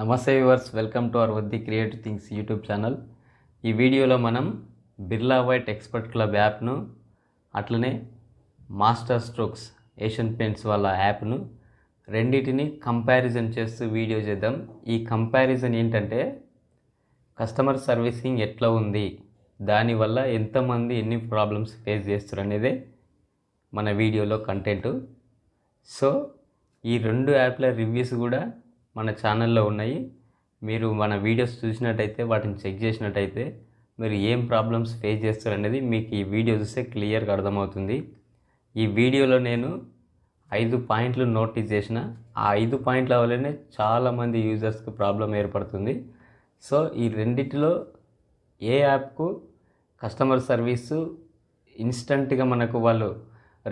నమస్తే viewers welcome to our Vaddi creative things YouTube channel. ఈ వీడియోలో మనం బిర్లా వైట్ ఎక్స్పర్ట్ క్లబ్ యాప్ను అట్లనే మాస్టర్ స్ట్రోక్స్ ఏషియన్ పెయింట్స్ వాళ్ళ యాప్ను రెండింటిని కంపారిజన్ చేస్తూ వీడియో చేద్దాం. ఈ కంపారిజన్ ఏంటంటే కస్టమర్ సర్వీసింగ్ ఎట్లా ఉంది దానివల్ల ఎంతమంది ఎన్ని ప్రాబ్లమ్స్ ఫేస్ చేస్తారు అనేది మన వీడియోలో కంటెంట్. సో ఈ రెండు యాప్ల రివ్యూస్ కూడా మన ఛానల్లో ఉన్నాయి. మీరు మన వీడియోస్ చూసినట్టయితే వాటిని చెక్ చేసినట్టయితే మీరు ఏం ప్రాబ్లమ్స్ ఫేస్ చేస్తారనేది మీకు ఈ వీడియో చూస్తే క్లియర్గా అర్థమవుతుంది. ఈ వీడియోలో నేను ఐదు పాయింట్లు నోటీస్ చేసిన. ఆ ఐదు పాయింట్ల వల్లనే చాలామంది యూజర్స్కి ప్రాబ్లం ఏర్పడుతుంది. సో ఈ రెండిటిలో ఏ యాప్కు కస్టమర్ సర్వీసు ఇన్స్టంట్గా మనకు వాళ్ళు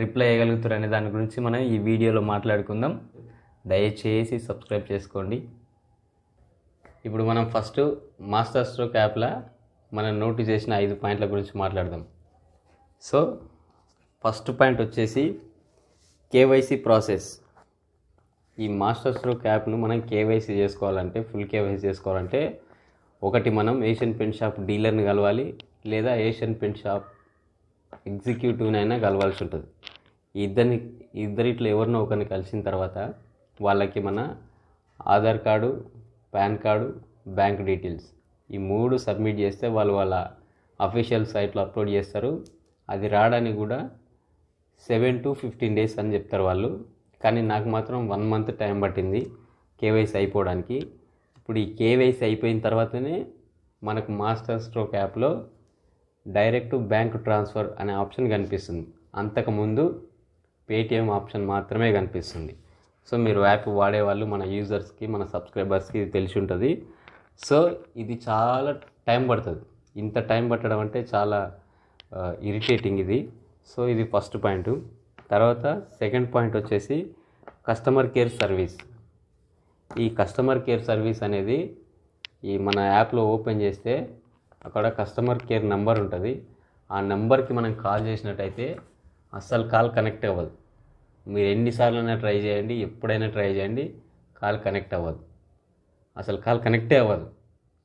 రిప్లై చేయగలుగుతారు అనే దాని గురించి మనం ఈ వీడియోలో మాట్లాడుకుందాం. దయచేసి సబ్స్క్రైబ్ చేసుకోండి. ఇప్పుడు మనం ఫస్ట్ మాస్టర్ స్ట్రోక్ యాప్లో మనం నోటీస్ చేసిన ఐదు పాయింట్ల గురించి మాట్లాడదాం. సో ఫస్ట్ పాయింట్ వచ్చేసి కేవైసీ ప్రాసెస్. ఈ మాస్టర్ స్ట్రోక్ యాప్ను మనం కేవైసీ చేసుకోవాలంటే ఫుల్ కేవైసీ చేసుకోవాలంటే ఒకటి మనం ఏషియన్ పెయింట్ షాప్ డీలర్ని కలవాలి లేదా ఏషియన్ పెయింట్ షాప్ ఎగ్జిక్యూటివ్నైనా కలవాల్సి ఉంటుంది. ఇద్దరిని ఇద్దరిట్లో ఎవరినో ఒకరిని కలిసిన తర్వాత వాళ్ళకి మన Aadhaar card PAN card bank details. ఈ మూడు సబ్మిట్ చేస్తే వాళ్ళు వాళ్ళ అఫీషియల్ సైట్లో అప్లోడ్ చేస్తారు. అది రావడానికి కూడా సెవెన్ టు ఫిఫ్టీన్ డేస్ అని చెప్తారు వాళ్ళు. కానీ నాకు మాత్రం వన్ మంత్ టైం పట్టింది కేవైసీ అయిపోవడానికి. ఇప్పుడు ఈ కేవైసీ అయిపోయిన తర్వాతనే మనకు మాస్టర్ స్ట్రోక్ యాప్లో డైరెక్ట్ బ్యాంక్ ట్రాన్స్ఫర్ అనే ఆప్షన్ కనిపిస్తుంది. అంతకుముందు పేటిఎం ఆప్షన్ మాత్రమే కనిపిస్తుంది. సో మీరు యాప్ వాడేవాళ్ళు మన యూజర్స్కి మన సబ్స్క్రైబర్స్కి ఇది తెలిసి ఉంటుంది. సో ఇది చాలా టైం పడుతుంది. ఇంత టైం పట్టడం అంటే చాలా ఇరిటేటింగ్ ఇది. సో ఇది ఫస్ట్ పాయింట్. తర్వాత సెకండ్ పాయింట్ వచ్చేసి కస్టమర్ కేర్ సర్వీస్. ఈ కస్టమర్ కేర్ సర్వీస్ అనేది ఈ మన యాప్లో ఓపెన్ చేస్తే అక్కడ కస్టమర్ కేర్ నెంబర్ ఉంటుంది. ఆ నెంబర్కి మనం కాల్ చేసినట్టయితే అస్సలు కాల్ కనెక్ట్ అవ్వదు. మీరు ఎన్నిసార్లైనా ట్రై చేయండి ఎప్పుడైనా ట్రై చేయండి కాల్ కనెక్ట్ అవ్వదు. అసలు కాల్ కనెక్టే అవ్వదు.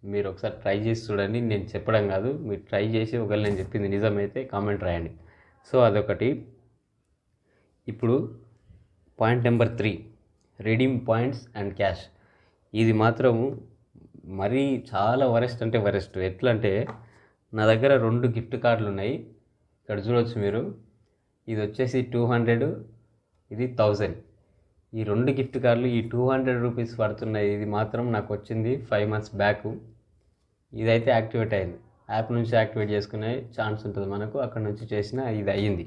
మీరు ఒకసారి ట్రై చేసి చూడండి. నేను చెప్పడం కాదు మీరు ట్రై చేసి ఒకవేళ నేను చెప్పింది నిజమైతే కామెంట్ రాయండి. సో అదొకటి. ఇప్పుడు point number three redeem points and cash. ఇది మాత్రం మరీ చాలా వరెస్ట్ అంటే వరెస్ట్. ఎట్లా అంటే నా దగ్గర రెండు గిఫ్ట్ కార్డులు ఉన్నాయి. ఇక్కడ చూడవచ్చు మీరు. ఇది వచ్చేసి టూ హండ్రెడ్ ఇది థౌజండ్. ఈ రెండు గిఫ్ట్ కార్డులు ఈ టూ హండ్రెడ్ రూపీస్ పడుతున్నాయి. ఇది మాత్రం నాకు వచ్చింది ఫైవ్ మంత్స్ బ్యాక్. ఇదైతే యాక్టివేట్ అయింది. యాప్ నుంచి యాక్టివేట్ చేసుకునే ఛాన్స్ ఉంటుంది మనకు. అక్కడ నుంచి చేసిన ఇది అయ్యింది.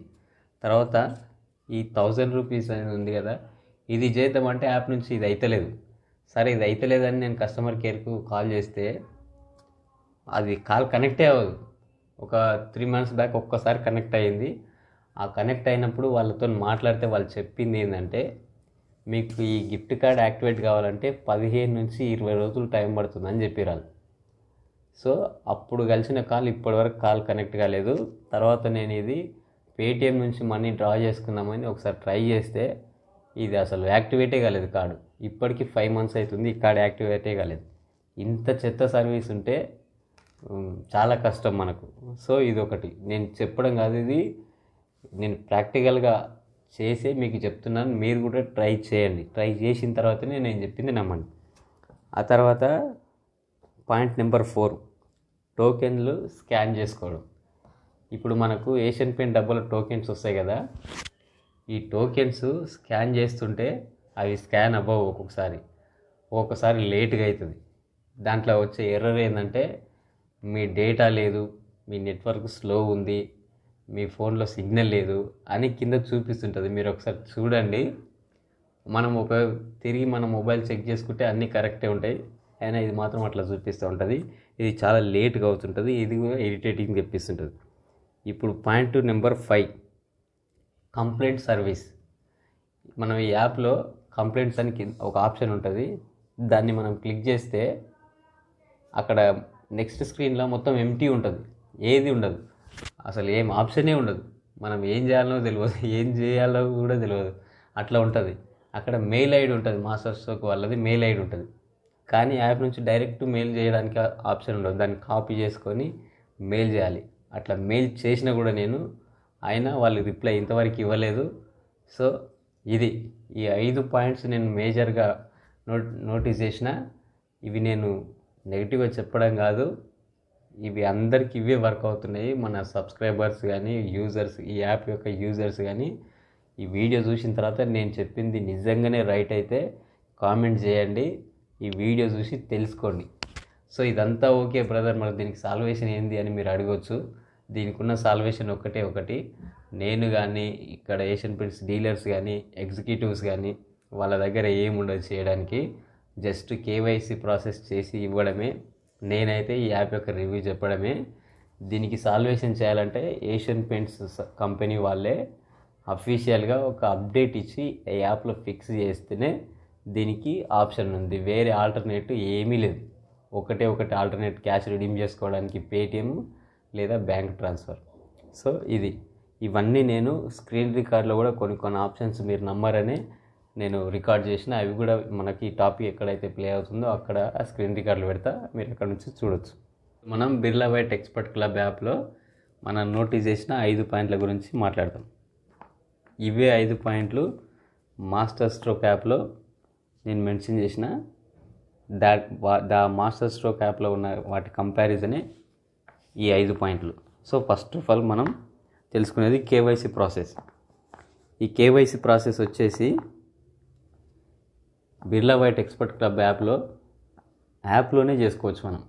తర్వాత ఈ థౌజండ్ రూపీస్ అనేది ఉంది కదా ఇది చేద్దామంటే యాప్ నుంచి ఇది అయితలేదు. సరే ఇది అయితలేదని నేను కస్టమర్ కేర్కు కాల్ చేస్తే అది కాల్ కనెక్టే అవ్వదు. ఒక త్రీ మంత్స్ బ్యాక్ ఒక్కసారి కనెక్ట్ అయ్యింది. ఆ కనెక్ట్ అయినప్పుడు వాళ్ళతో మాట్లాడితే వాళ్ళు చెప్పింది ఏంటంటే మీకు ఈ గిఫ్ట్ కార్డ్ యాక్టివేట్ కావాలంటే పదిహేను నుంచి ఇరవై రోజులు టైం పడుతుందని చెప్పిరాలు సో అప్పుడు కలిసిన కాల్ ఇప్పటివరకు కాల్ కనెక్ట్ కాలేదు. తర్వాత నేను ఇది పేటిఎం నుంచి మనీ డ్రా చేసుకుందామని ఒకసారి ట్రై చేస్తే ఇది అసలు యాక్టివేటే కాలేదు కార్డు. ఇప్పటికీ ఫైవ్ మంత్స్ అవుతుంది ఈ కార్డు యాక్టివేటే కాలేదు. ఇంత చెత్త సర్వీస్ ఉంటే చాలా కష్టం మనకు. సో ఇది ఒకటి నేను చెప్పడం కాదు ఇది నేను ప్రాక్టికల్గా చేసే మీకు చెప్తున్నాను. మీరు కూడా ట్రై చేయండి. ట్రై చేసిన తర్వాతనే నేను చెప్పింది నమ్మండి. ఆ తర్వాత పాయింట్ నెంబర్ ఫోర్ టోకెన్లు స్కాన్ చేసుకోవడం. ఇప్పుడు మనకు ఏషియన్ పెయింట్ డబ్బాలో టోకెన్స్ వస్తాయి కదా. ఈ టోకెన్స్ స్కాన్ చేస్తుంటే అవి స్కాన్ అవ్వవు ఒక్కొక్కసారి. ఒక్కొక్కసారి లేట్గా అవుతుంది దాంట్లో వచ్చే ఎర్రర్ ఏంటంటే మీ డేటా లేదు మీ నెట్వర్క్ స్లో ఉంది మీ ఫోన్లో సిగ్నల్ లేదు అని కింద చూపిస్తుంటుంది. మీరు ఒకసారి చూడండి. మనం ఒక తిరిగి మన మొబైల్ చెక్ చేసుకుంటే అన్నీ కరెక్టే ఉంటాయి. అయినా ఇది మాత్రం అట్లా చూపిస్తూ ఉంటుంది. ఇది చాలా లేట్గా అవుతుంటుంది. ఇది కూడా ఇరిటేటింగ్ తెప్పిస్తుంటుంది ఇప్పుడు point number five complaint service. మనం ఈ యాప్లో కంప్లైంట్స్ అని ఒక ఆప్షన్ ఉంటుంది. దాన్ని మనం క్లిక్ చేస్తే అక్కడ నెక్స్ట్ స్క్రీన్లో మొత్తం ఎంటీ ఉంటుంది. ఏది ఉండదు. అసలు ఏం ఆప్షనే ఉండదు. మనం ఏం చేయాలో తెలియదు ఏం చేయాలో కూడా తెలియదు. అట్లా ఉంటుంది. అక్కడ మెయిల్ ఐడి ఉంటుంది మాస్టర్ స్ట్రోక్ వాళ్ళది మెయిల్ ఐడి ఉంటుంది. కానీ యాప్ నుంచి డైరెక్ట్ మెయిల్ చేయడానికి ఆప్షన్ ఉండదు. దాన్ని కాపీ చేసుకొని మెయిల్ చేయాలి. అట్లా మెయిల్ చేసినా కూడా నేను అయినా వాళ్ళు రిప్లై ఇంతవరకు ఇవ్వలేదు. సో ఇది. ఈ ఐదు పాయింట్స్ నేను మేజర్గా నోట్ నోటీస్ చేసిన. ఇవి నేను నెగిటివ్గా చెప్పడం కాదు. ఇవి అందరికి ఇవే వర్క్ అవుతున్నాయి. మన సబ్స్క్రైబర్స్ కానీ యూజర్స్ ఈ యాప్ యొక్క యూజర్స్ కానీ ఈ వీడియో చూసిన తర్వాత నేను చెప్పింది నిజంగానే రైట్ అయితే కామెంట్ చేయండి. ఈ వీడియో చూసి తెలుసుకోండి. సో ఇదంతా ఓకే బ్రదర్ మరి దీనికి సాల్వేషన్ ఏంది అని మీరు అడగవచ్చు దీనికి ఉన్న సాల్వేషన్ ఒకటే ఒకటి. నేను కానీ ఇక్కడ ఏషియన్ పెయింట్స్ డీలర్స్ కానీ ఎగ్జిక్యూటివ్స్ కానీ వాళ్ళ దగ్గర ఏముండదు చేయడానికి. జస్ట్ కేవైసీ ప్రాసెస్ చేసి ఇవ్వడమే. నేనైతే ఈ యాప్ యొక్క రివ్యూ చెప్పడమే. దీనికి సాల్వేషన్ చేయాలంటే ఏషియన్ పెయింట్స్ కంపెనీ వాళ్ళే అఫీషియల్గా ఒక అప్డేట్ ఇచ్చి ఈ యాప్లో ఫిక్స్ చేస్తేనే దీనికి ఆప్షన్ ఉంది. వేరే ఆల్టర్నేటివ్ ఏమీ లేదు. ఒకటే ఒకటి ఆల్టర్నేట్ క్యాష్ రిడీమ్ చేసుకోవడానికి పేటిఎం లేదా బ్యాంక్ ట్రాన్స్ఫర్. సో ఇది. ఇవన్నీ నేను స్క్రీన్ రికార్డ్లో కూడా కొన్ని కొన్ని ఆప్షన్స్ మీరు నమ్మరనే నేను రికార్డ్ చేసిన అవి కూడా మనకి టాపిక్ ఎక్కడైతే ప్లే అవుతుందో అక్కడ ఆ స్క్రీన్ రికార్డులు పెడతా. మీరు అక్కడ నుంచి చూడొచ్చు. మనం బిర్లా వైట్ ఎక్స్పర్ట్ క్లబ్ యాప్లో మనం నోటీస్ చేసిన ఐదు పాయింట్ల గురించి మాట్లాడతాం ఇవే ఐదు పాయింట్లు మాస్టర్ స్ట్రోక్ యాప్లో నేను మెన్షన్ చేసిన దాట్ దా మాస్టర్ స్ట్రోక్ యాప్లో ఉన్న వాటి కంపారిజనే ఈ ఐదు పాయింట్లు. సో ఫస్ట్ ఆఫ్ ఆల్ మనం తెలుసుకునేది కేవైసీ ప్రాసెస్ ఈ కేవైసీ ప్రాసెస్ వచ్చేసి బిర్లా వైట్ ఎక్స్పర్ట్ క్లబ్ యాప్లో యాప్లోనే చేసుకోవచ్చు మనం.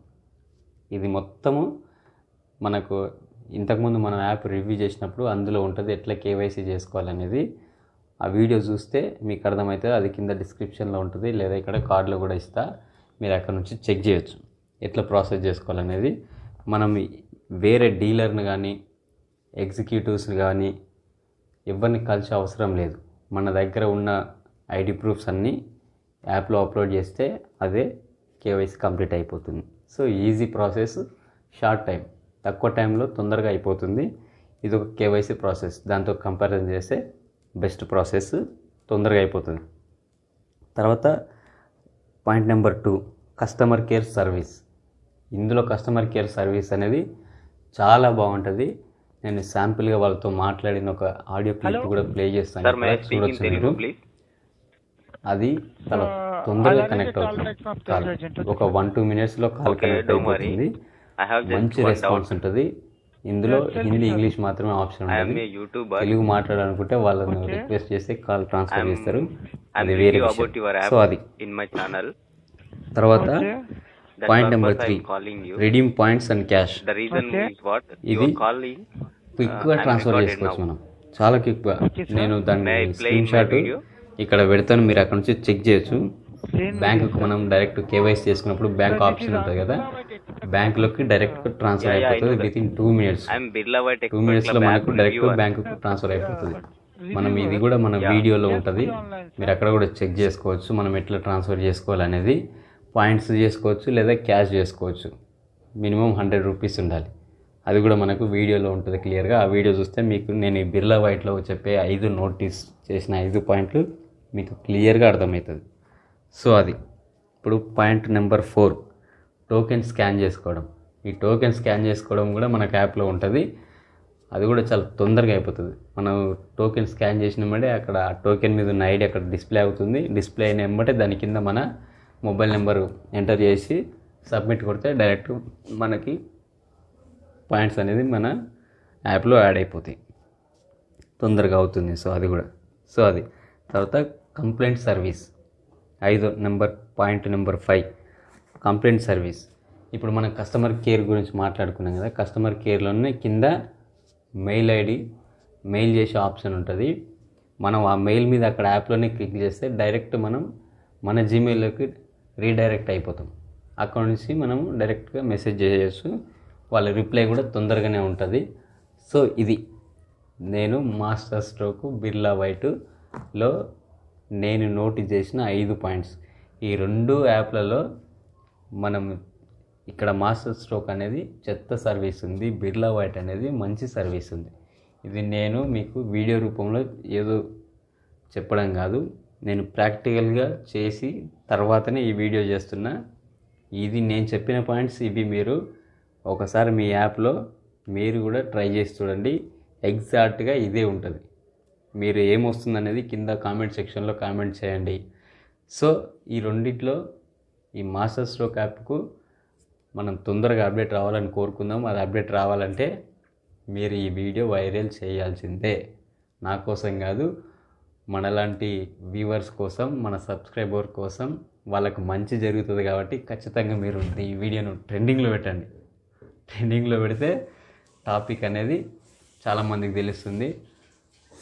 ఇది మొత్తము మనకు ఇంతకుముందు మనం యాప్ రివ్యూ చేసినప్పుడు అందులో ఉంటుంది ఎట్లా కేవైసీ చేసుకోవాలనేది. ఆ వీడియో చూస్తే మీకు అర్థమవుతుంది అది కింద డిస్క్రిప్షన్లో ఉంటుంది లేదా ఇక్కడ కార్డులో కూడా ఇస్తా. మీరు అక్కడ నుంచి చెక్ చేయొచ్చు ఎట్లా ప్రాసెస్ చేసుకోవాలనేది. మనం వేరే డీలర్ని కానీ ఎగ్జిక్యూటివ్స్ని కానీ ఎవరిని కలిసే అవసరం లేదు. మన దగ్గర ఉన్న ఐడి ప్రూఫ్స్ అన్నీ యాప్లో అప్లోడ్ చేస్తే అదే కేవైసీ కంప్లీట్ అయిపోతుంది. So easy process short time. తక్కువ టైంలో తొందరగా అయిపోతుంది. ఇది ఒక కేవైసీ ప్రాసెస్. దాంతో కంపారిజన్ చేస్తే బెస్ట్ ప్రాసెస్ తొందరగా అయిపోతుంది. తర్వాత point number two customer care service. ఇందులో కస్టమర్ కేర్ సర్వీస్ అనేది చాలా బాగుంటుంది. నేను శాంపుల్గా వాళ్ళతో మాట్లాడిన ఒక ఆడియో క్లిప్ కూడా ప్లే చేస్తాను చూడొచ్చు మీరు? అది చాలా తొందరగా కనెక్ట్ అవుతుంది. ఒక వన్ టూ మినిట్స్లో కాల్ కనెక్ట్ అయిపోతుంది. మంచి రెస్పాన్స్ ఉంటుంది. ఇందులో హిందీ ఇంగ్లీష్ మాత్రమే ఆప్షన్ ఉంటుంది. తెలుగు మాట్లాడాలనుకుంటే వాళ్ళని రిక్వెస్ట్ చేస్తే కాల్ ట్రాన్స్ఫర్ చేస్తారు. అది వేరే సో అది. ఇన్ మై ఛానల్ తర్వాత point number three redeem points and cash ఇది క్విక్గా ట్రాన్స్ఫర్ చేసుకోవచ్చు మనం. చాలా క్విక్గా నేను దాన్ని స్క్రీన్ షాట్ ఇక్కడ పెడతాను మీరు అక్కడ నుంచి చెక్ చేయొచ్చు. బ్యాంకుకు మనం డైరెక్ట్ కేవైసీ చేసుకున్నప్పుడు బ్యాంక్ ఆప్షన్ ఉంటుంది కదా. బ్యాంకులోకి డైరెక్ట్ ట్రాన్స్ఫర్ అయిపోతుంది. With in two minutes two మినిట్స్లో మనకు డైరెక్ట్. బ్యాంకుకు ట్రాన్స్ఫర్ అయిపోతుంది. మనం ఇది కూడా మన. వీడియోలో ఉంటుంది. మీరు అక్కడ కూడా చెక్ చేసుకోవచ్చు మనం ఎట్లా ట్రాన్స్ఫర్ చేసుకోవాలనేది. పాయింట్స్ చేసుకోవచ్చు లేదా క్యాష్ చేసుకోవచ్చు. మినిమం హండ్రెడ్ రూపీస్ ఉండాలి. అది కూడా మనకు వీడియోలో ఉంటుంది క్లియర్గా. ఆ వీడియో చూస్తే మీకు నేను ఈ బిర్లా వైట్లో చెప్పే ఐదు నోటీస్ చేసిన ఐదు పాయింట్లు మీకు క్లియర్గా అర్థమవుతుంది. సో అది. ఇప్పుడు point number four. Token scan చేసుకోవడం. ఈ టోకెన్ స్కాన్ చేసుకోవడం కూడా మనకు యాప్లో ఉంటుంది. అది కూడా చాలా తొందరగా అయిపోతుంది. మనం టోకెన్ స్కాన్ చేసిన వెంబడే అక్కడ ఆ టోకెన్ మీద ఉన్న ఐడి అక్కడ డిస్ప్లే అవుతుంది. డిస్ప్లే అయిన వెంబటే దాని కింద మన మొబైల్ నెంబర్ ఎంటర్ చేసి సబ్మిట్ కొడితే డైరెక్ట్ మనకి పాయింట్స్ అనేది మన యాప్లో యాడ్ అయిపోతాయి. తొందరగా అవుతుంది. సో అది కూడా. సో అది. తర్వాత కంప్లైంట్ సర్వీస్. ఐదు number point number five. Complaint service. ఇప్పుడు మనం కస్టమర్ కేర్ గురించి మాట్లాడుకున్నాం కదా కస్టమర్ కేర్లోనే కింద మెయిల్ ఐడి మెయిల్ చేసే ఆప్షన్ ఉంటుంది. మనం ఆ మెయిల్ మీద అక్కడ యాప్లోనే క్లిక్ చేస్తే డైరెక్ట్ మనం మన జీమెయిల్లోకి రీడైరెక్ట్ అయిపోతాం. అక్కడ నుంచి మనం డైరెక్ట్గా మెసేజ్ చేయొచ్చు. వాళ్ళ రిప్లై కూడా తొందరగానే ఉంటుంది. సో ఇది నేను మాస్టర్ స్ట్రోక్ బిర్లా వైట్లో నేను నోటీస్ చేసిన ఐదు పాయింట్స్. ఈ రెండు యాప్లలో మనం ఇక్కడ మాస్టర్ స్ట్రోక్ అనేది చెత్త సర్వీస్ ఉంది బిర్లా వైట్ అనేది మంచి సర్వీస్ ఉంది. ఇది నేను మీకు వీడియో రూపంలో ఏదో చెప్పడం కాదు నేను ప్రాక్టికల్గా చేసి తర్వాతనే ఈ వీడియో చేస్తున్నా. ఇది నేను చెప్పిన పాయింట్స్ ఇవి మీరు ఒకసారి మీ యాప్లో మీరు కూడా ట్రై చేసి చూడండి. ఎగ్జాక్ట్గా ఇదే ఉంటుంది. మీరు ఏమొస్తుంది అనేది కింద కామెంట్ సెక్షన్లో కామెంట్ చేయండి. సో ఈ రెండిట్లో ఈ మాస్టర్ స్ట్రోక్ యాప్కు మనం తొందరగా అప్డేట్ రావాలని కోరుకుందాం. అది అప్డేట్ రావాలంటే మీరు ఈ వీడియో వైరల్ చేయాల్సిందే. నా కోసం కాదు మనలాంటి వ్యూవర్స్ కోసం మన సబ్స్క్రైబర్ కోసం వాళ్ళకు మంచి జరుగుతుంది కాబట్టి ఖచ్చితంగా మీరు ఈ వీడియోను ట్రెండింగ్లో పెట్టండి. ట్రెండింగ్లో పెడితే టాపిక్ అనేది చాలామందికి తెలుస్తుంది.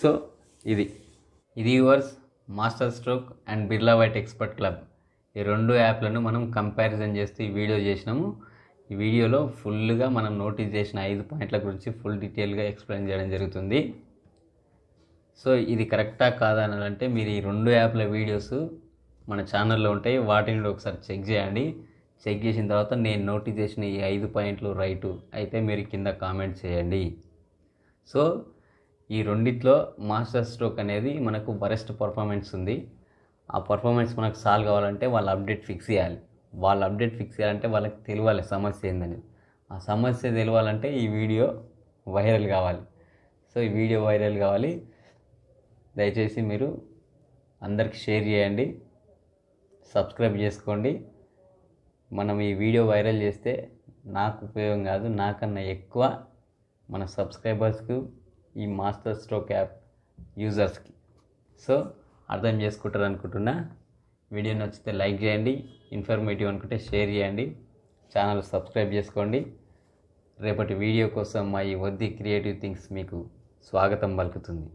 సో ఇది. ఇది yours master stroke and Birla white expert club. ఈ రెండు యాప్లను మనం కంపారిజన్ చేస్తూ ఈ వీడియో చేసినాము. ఈ వీడియోలో ఫుల్గా మనం నోటీస్ చేసిన ఐదు పాయింట్ల గురించి ఫుల్ డీటెయిల్గా ఎక్స్ప్లెయిన్ చేయడం జరుగుతుంది. సో ఇది కరెక్టా కాదా అని అంటే మీరు ఈ రెండు యాప్ల వీడియోస్ మన ఛానల్లో ఉంటాయి. వాటిని కూడా ఒకసారి చెక్ చేయండి. చెక్ చేసిన తర్వాత నేను నోటీస్ చేసిన ఈ ఐదు పాయింట్లు రైటు. అయితే మీరు కింద కామెంట్ చేయండి. సో ఈ రెండిట్లో మాస్టర్ స్ట్రోక్ అనేది మనకు వరెస్ట్ పర్ఫార్మెన్స్ ఉంది. ఆ పర్ఫార్మెన్స్ మనకు సాల్వ్ కావాలంటే వాళ్ళ అప్డేట్ ఫిక్స్ చేయాలి. వాళ్ళ అప్డేట్ ఫిక్స్ చేయాలంటే వాళ్ళకి తెలియాలి సమస్య ఏందని. ఆ సమస్య తెలియాలంటే ఈ వీడియో వైరల్ కావాలి. సో ఈ వీడియో వైరల్ కావాలి. దయచేసి మీరు అందరికి షేర్ చేయండి. సబ్స్క్రైబ్ చేసుకోండి. మనం ఈ వీడియో వైరల్ చేస్తే నాకు ఉపయోగం కాదు నాకన్నా ఎక్కువ మన సబ్స్క్రైబర్స్కు ఈ మాస్టర్ స్ట్రోక్ యాప్ యూజర్స్కి. సో అర్థం చేసుకుంటారు అనుకుంటున్నా వీడియో నచ్చితే లైక్ చేయండి ఇన్ఫర్మేటివ్ అనుకుంటే షేర్ చేయండి ఛానల్ సబ్స్క్రైబ్ చేసుకోండి. రేపటి వీడియో కోసం మా ఈ వద్ది క్రియేటివ్ థింగ్స్ మీకు స్వాగతం పలుకుతుంది.